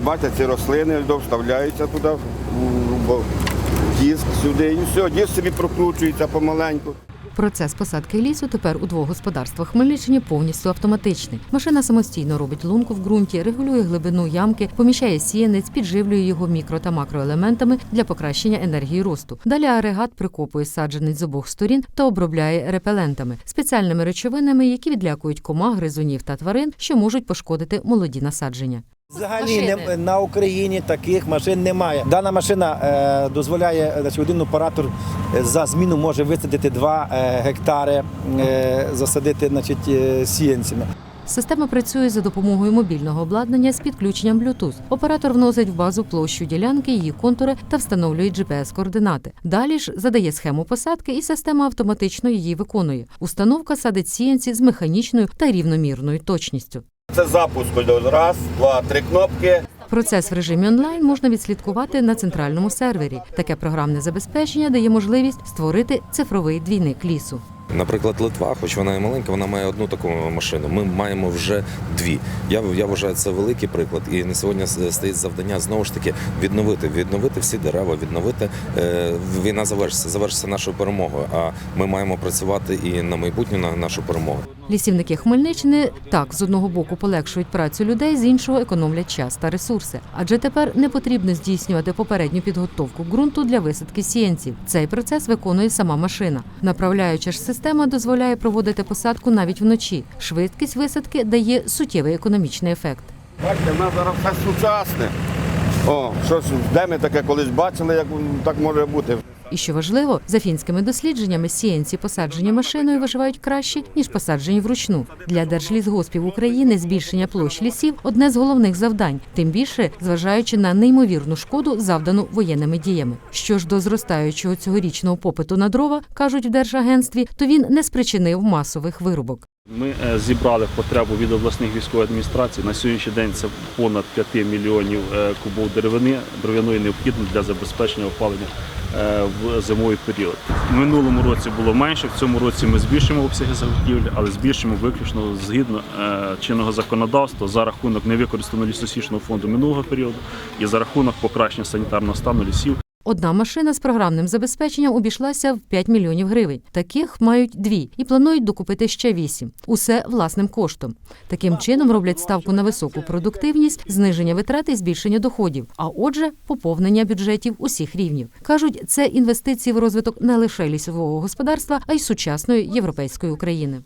Бачите, ці рослини вставляються туди, в- диск сюди, і все, диск собі прокручується помаленьку. Процес посадки лісу тепер у двох господарствах Хмельниччини повністю автоматичний. Машина самостійно робить лунку в ґрунті, регулює глибину ямки, поміщає сіянець, підживлює його мікро та макроелементами для покращення енергії росту. Далі агрегат прикопує саджанець з обох сторін та обробляє репелентами, спеціальними речовинами, які відлякують комах, гризунів та тварин, що можуть пошкодити молоді насадження. Взагалі не, на Україні таких машин немає. Дана машина е, дозволяє значить, один оператор е, за зміну може висадити 2 е, гектари, е, засадити значить, е, сіянцями. Система працює за допомогою мобільного обладнання з підключенням Bluetooth. Оператор вносить в базу площу ділянки, її контури та встановлює GPS-координати. Далі ж задає схему посадки, і система автоматично її виконує. Установка садить сіянці з механічною та рівномірною точністю. Це запуск. Раз, два, три кнопки. Процес в режимі онлайн можна відслідкувати на центральному сервері. Таке програмне забезпечення дає можливість створити цифровий двійник лісу. Наприклад, Литва, хоч вона і маленька, вона має одну таку машину. Ми маємо вже дві. Я я вважаю це великий приклад. І на сьогодні стоїть завдання знову ж таки відновити, відновити всі дерева, відновити е, війна завершиться, завершиться нашою перемогою. А ми маємо працювати і на майбутню на нашу перемогу. Лісівники Хмельниччини так з одного боку полегшують працю людей, з іншого економлять час та ресурси. Адже тепер не потрібно здійснювати попередню підготовку ґрунту для висадки сіянців. Цей процес виконує сама машина. Направляюча ж система дозволяє проводити посадку навіть вночі. Швидкість висадки дає суттєвий економічний ефект. Бачите, в нас зараз все сучасне. О, щось, де ми таке колись бачили, як так може бути. І що важливо, за фінськими дослідженнями сіянці, посаджені машиною, виживають краще ніж посаджені вручну. Для держлісгоспів України збільшення площ лісів одне з головних завдань, тим більше зважаючи на неймовірну шкоду, завдану воєнними діями. Що ж до зростаючого цьогорічного попиту на дрова, кажуть в держагентстві, то він не спричинив масових вирубок. Ми е, зібрали потребу від обласних військових адміністрацій. На сьогоднішній день це понад 5 мільйонів е, кубов деревини, дерев'яної необхідно для забезпечення опалення е, в зимовий період. В минулому році було менше, в цьому році ми збільшимо обсяги заготівлі, але збільшимо виключно згідно чинного законодавства за рахунок невикористаного лісосічного фонду минулого періоду і за рахунок покращення санітарного стану лісів. Одна машина з програмним забезпеченням обійшлася в 5 мільйонів гривень. Таких мають дві і планують докупити ще вісім. Усе власним коштом. Таким чином роблять ставку на високу продуктивність, зниження витрат і збільшення доходів. А отже, поповнення бюджетів усіх рівнів. кажуть, це інвестиції в розвиток не лише лісового господарства, а й сучасної європейської України.